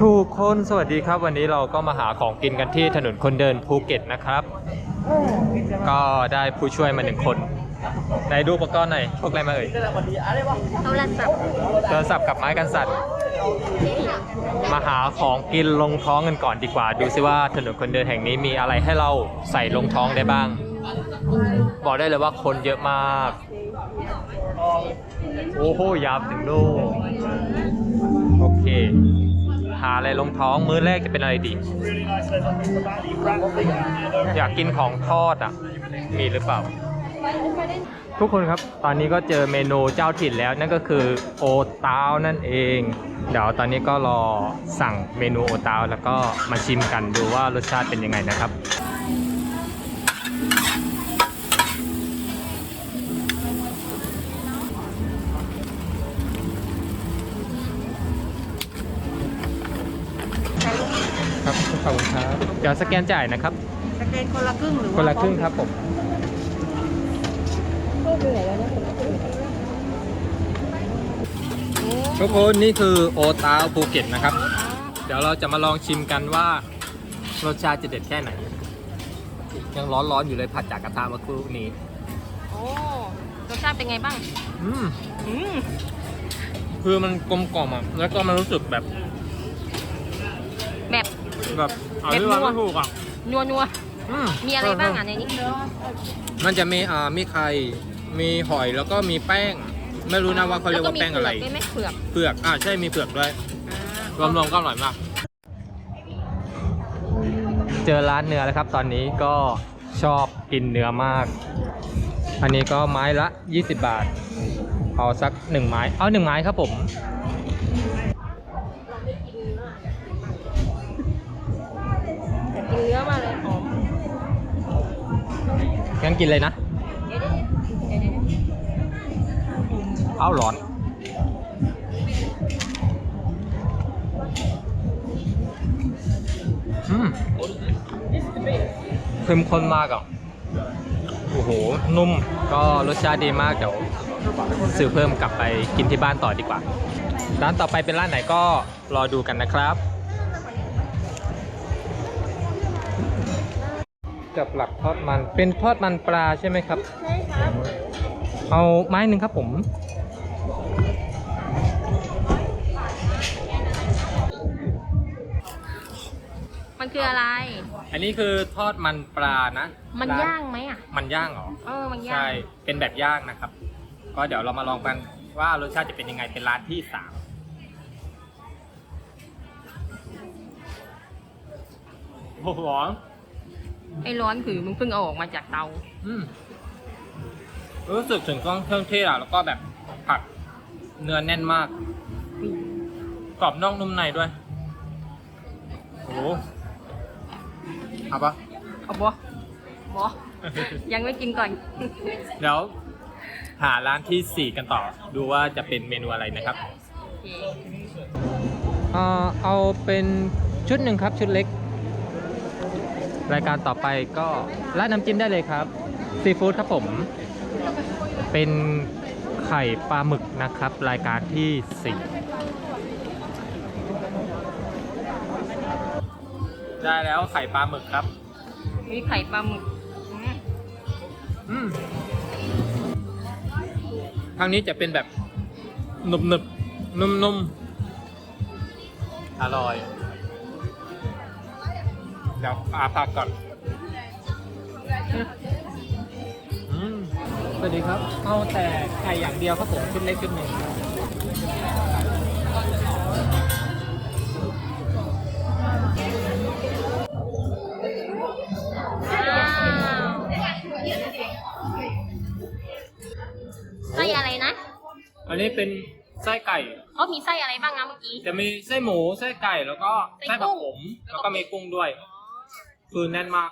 ทุกคนสวัสดีครับวันนี้เราก็มาหาของกินกันที่ถนนคนเดินภูเก็ตนะครับ ก็ได้ผู้ช่วยมาหนึ่งคนไหนดูอุปกรณ์หน่อยพวกอะไรมาเอ่ยโทรศัพท์โทรศัพท์กับไม้กันสั่นมาหาของกินลงท้องกันก่อนดีกว่า ดูซิว่าถนนคนเดินแห่งนี้มีอะไรให้เราใส่ลงท้องได้บ้าง บอกได้เลยว่าคนเยอะมาก โอ้โหยาวถึงโลกโอเคหาอะไรลงท้องมื้อแรกจะเป็นอะไรดี อยากกินของทอดอะ มีหรือเปล่า ทุกคนครับตอนนี้ก็เจอเมนูเจ้าถิ่นแล้วนั่นก็คือโอตาวนั่นเอง เดี๋ยวตอนนี้ก็รอสั่งเมนูโอตาวแล้วก็มาชิมกันดูว่ารสชาติเป็นยังไงนะครับครับ ครับเดี๋ยวสแกนจ่ายนะครับ สแกนคนละครึ่งหรือว่าคนละครึ่งครับผมทุกคนนี่คือโอตาวภูเก็ตนะครับ เดี๋ยวเราจะมาลองชิมกันว่ารสชาติจะเด็ดแค่ไหน ยังร้อนๆอยู่เลยผัดจากกระทะเมื่อครู่นี้ โอ้รสชาติเป็นไงบ้าง อืมอืมคือมันกลมกล่อมอะ แล้วก็มันรู้สึกแบบ แบบแบบ เอาแบบที่ว่านัวไม่ถูกอะนัวนัวอืๆมีอะไรบ้างอะในนี้ มันจะมีอ่ามีไข่ มีหอยแล้วก็มีแป้ง ไม่รู้นะว่าเขาเรียกว่าแป้งอะไรล้วก็มีเผืกด้วยไหมเผือกเผือกอ่าใช่มีเผือกด้วยอ่ารวมๆก็อร่อยมาก เจอร้านเนื้อแล้วครับ ตอนนี้ก็ชอบกินเนื้อมาก อันนี้ก็ไม้ละ 20 บาท เอาสักหนึ่งไม้ เอาหนึ่งไม้ครับผม เนื้อมาเลยหอมงั้นกินเลยนะ เอาร้อน อืมเข้มข้นมากอะ โอ้โห นุ่ม ก็รสชาติดีมากเดี๋ยวซื้อเพิ่มกลับไปกินที่บ้านต่อดีกว่า ร้านต่อไปเป็นร้านไหนก็รอดูกันนะครับ กับหลักทอดมัน เป็นทอดมันปลาใช่ไหมครับ ใช่ครับเอาไม้หนึ่งครับผม มันคืออะไร อันนี้คือทอดมันปลานะมันร้ย่างไหมอะ มันย่างเหรอ เออ มันย่าใช่งเป็นแบบย่างนะครับ ก็เดี๋ยวเรามาลองกันว่ารสชาติจะเป็นยังไง เป็นร้านที่สามโอ้โหร้อน ไอ้ร้อนคือมึงเพิ่งเอาออกมาจากเตา อืมรู้สึกถึงเครื่องเครื่องเทศอะแล้วก็แบบผักเนื้อแน่นมากกรอบนอกนุ่มในด้วยโอ้โหเอาปะเอาบ่บ่ยังไม่กินก่อน เดี๋ยวหาร้านที่4กันต่อ ดูว่าจะเป็นเมนูอะไรนะครับโอเคเอาเป็นชุดหนึ่งครับชุดเล็ก รายการต่อไปก็ร้านน้ำจิ้มได้เลยครับซีฟู้ดครับผม เป็นไข่ปลาหมึกนะครับ รายการที่ 4 ได้แล้วไข่ปลาหมึกครับ มีไข่ปลาหมึกอืมอืมทางนี้จะเป็นแบบหนึบหนึบๆนุ่มนุ่มๆอร่อย เดี๋ยวอาพักก่อนอืมสวัสดีครับ เอาแต่ไข่อย่างเดียวครับผมชุดเล็กชุดหนึ่งว้าวไส้อะไรนะ อันนี้เป็นไส้ไก่เขามีไส้อะไรบ้างนะเมื่อกี้ จะมีไส้หมู ไส้ไก่ แล้วก็ไส้ไส้กุ้ผักงผม แล้วก็มีกุ้งด้วย คือแน่นมาก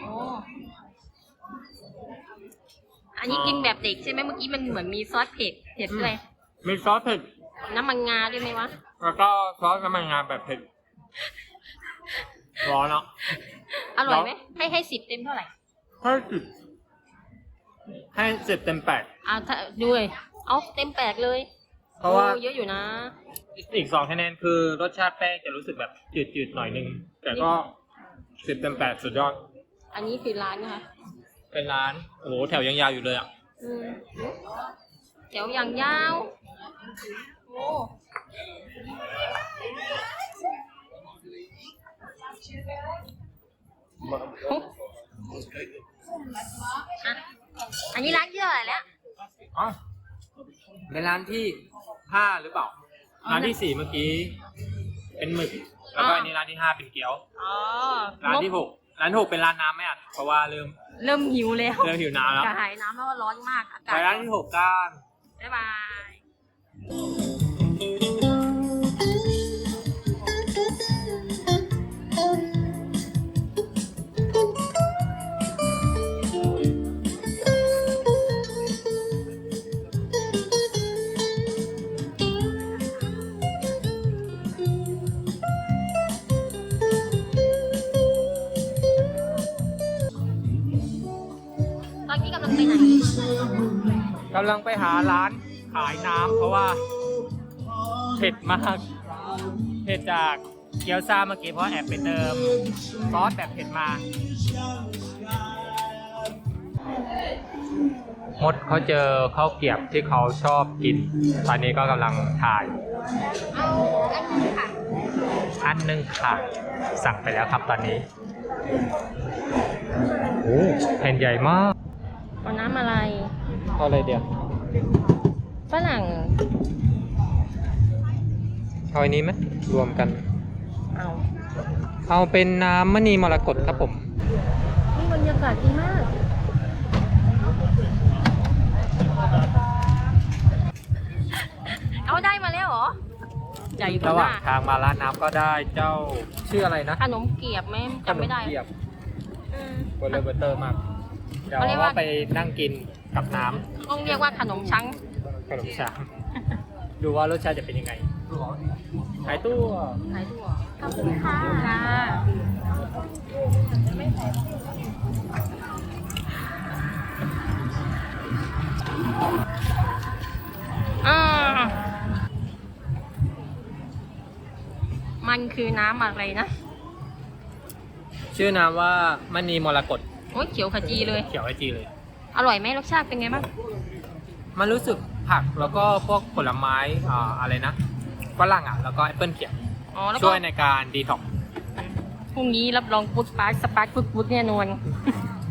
โอ้อันนี้กินแบบเด็กใช่ไหมเมื่อกี้มันเหมือนมีซอสเผ็ดเผ็ดด้วยมีซอสเผ็ด น้ำมันงาด้วยไหมวะ แล้วก็ซอสน้ำมันงาแบบเผ็ด ร้อนอะอร่อยไหมให้ให้สิบเต็มเท่าไหร่ ให้สิบให้สิบเต็มแปดเอาถ้าดูเลยเอาเต็มแปดเลย เพราะว่า โอ้เยอะอยู่นะ อีกสองคะแนนคือรสชาติแป้งจะรู้สึกแบบจืดๆหน่อยนึง แต่ก็สิบเต็มแปดสุดยอด อันนี้คือร้านนะคะเป็นร้าน โอ้โหแถวยังยาวอยู่เลยอะ อืมแถวอย่างยาวโอ้อะอันนี้ร้านที่เท่าไหร่แล้ว อ๋อเป็นร้านที่ ห้าหรือเปล่าร้านที่สี่เมื่อกี้ เป็นหมึก แล้วก็อ๋ออัอันนี้ร้านที่ห้าเป็นเกี๊ยว อ๋อร้านที่หกร้านหกเป็นร้านน้ำไหมอะเพราะว่าเริ่มเริ่มหิวแล้วเริ่มหิวน้ำแล้วกระหายน้ำแล้วก็ร้อนมาก อากาไปศร้านที่หกกัน บ๊ายบายำลังไปหาร้านขายน้ำเพราะว่าเผ็ดมากเผ็ดจากเกี๊ยวซ่าเมื่อกี้เพราะแอบไปเติมซอสแบบเผ็ดมา มดเขาเจอข้าวเกรียบที่เขาชอบกิน ตอนนี้ก็กำลังถ่าย เอาอันนี้ค่ะ อันหนึงค่ะ สั่งไปแล้วครับตอนนี้โอ้แผ่นใหญ่มาก เอาน้ำอะไร เอาอะไรเดียวฝรั่งเอาอันนี้ไหมรวมกัน เอาเอาเป็นน้ำมณีมรกตครับผมนี่บรรยากาศดีมาก เอาได้มาแล้วเหรอใหญ่กระหว่าว่างทางมาร้านน้ำก็ได้เจ้าชื่ออะไรนะขนมเกียบไหมจำไม่ได้ขนเกียบอืม เบอร์เลอร์เบอร์เตอร์มาก เดี๋ยวเขาเรียกว่า ว่าไปนั่งกินกับน้ต้องเรียกว่าขนมชังำขนมชามดูว่ารสชาติจะเป็นยังไงขายตู้ขายถั่วขอบคุณค่ะค่ะอ่ามันคือน้ำอะไรนะ ชื่อน้ำว่ามณีมรกต โอ้ยเขียวขจีเลย เขียวไอจีเลย อร่อยไหมรสชาติเป็นไงบ้าง มันรู้สึกผักแล้วก็พวกผลไม้อ่าอะไรนะฝรั่งอะแล้วก็แอปเปิลเขียวอ๋อ แล้วก็ช่วยในการดีท็อกพรุ่งนี้รับรองปุ๊ดปาร์คสปาร์คปุ๊ดปุ๊ดแน่นอน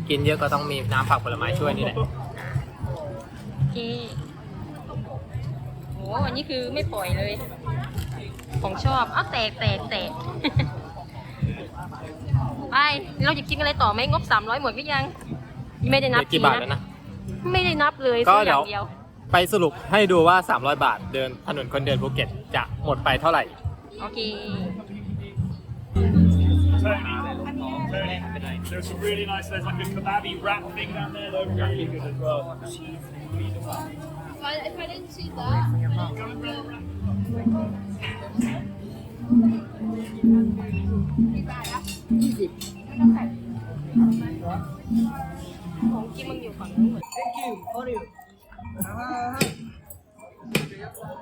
กินเยอะก็ต้องมีน้ำผักผลไม้ช่วยนี่แหละโอเคโหอันนี้คือไม่ปล่อยเลย ของชอบอ้าวแตกแตกแตก ไปเราจะกินอะไรต่อไหมงบสามร้อยหมดหรือยัง ไม่ได้นับเดี๋ยวกี่บาทแล้วนะ ไม่ได้นับเลยก็ซื้ออเดี๋ย่ายวงเดียว ไปสรุปให้ดูว่า 300 บาทเดินถนนคนเดินภูเก็ตจะหมดไปเท่าไหร่ โอเค There's some really nice, there's like a kebabi wrap thing down there, they're really good as well. If I didn't see that,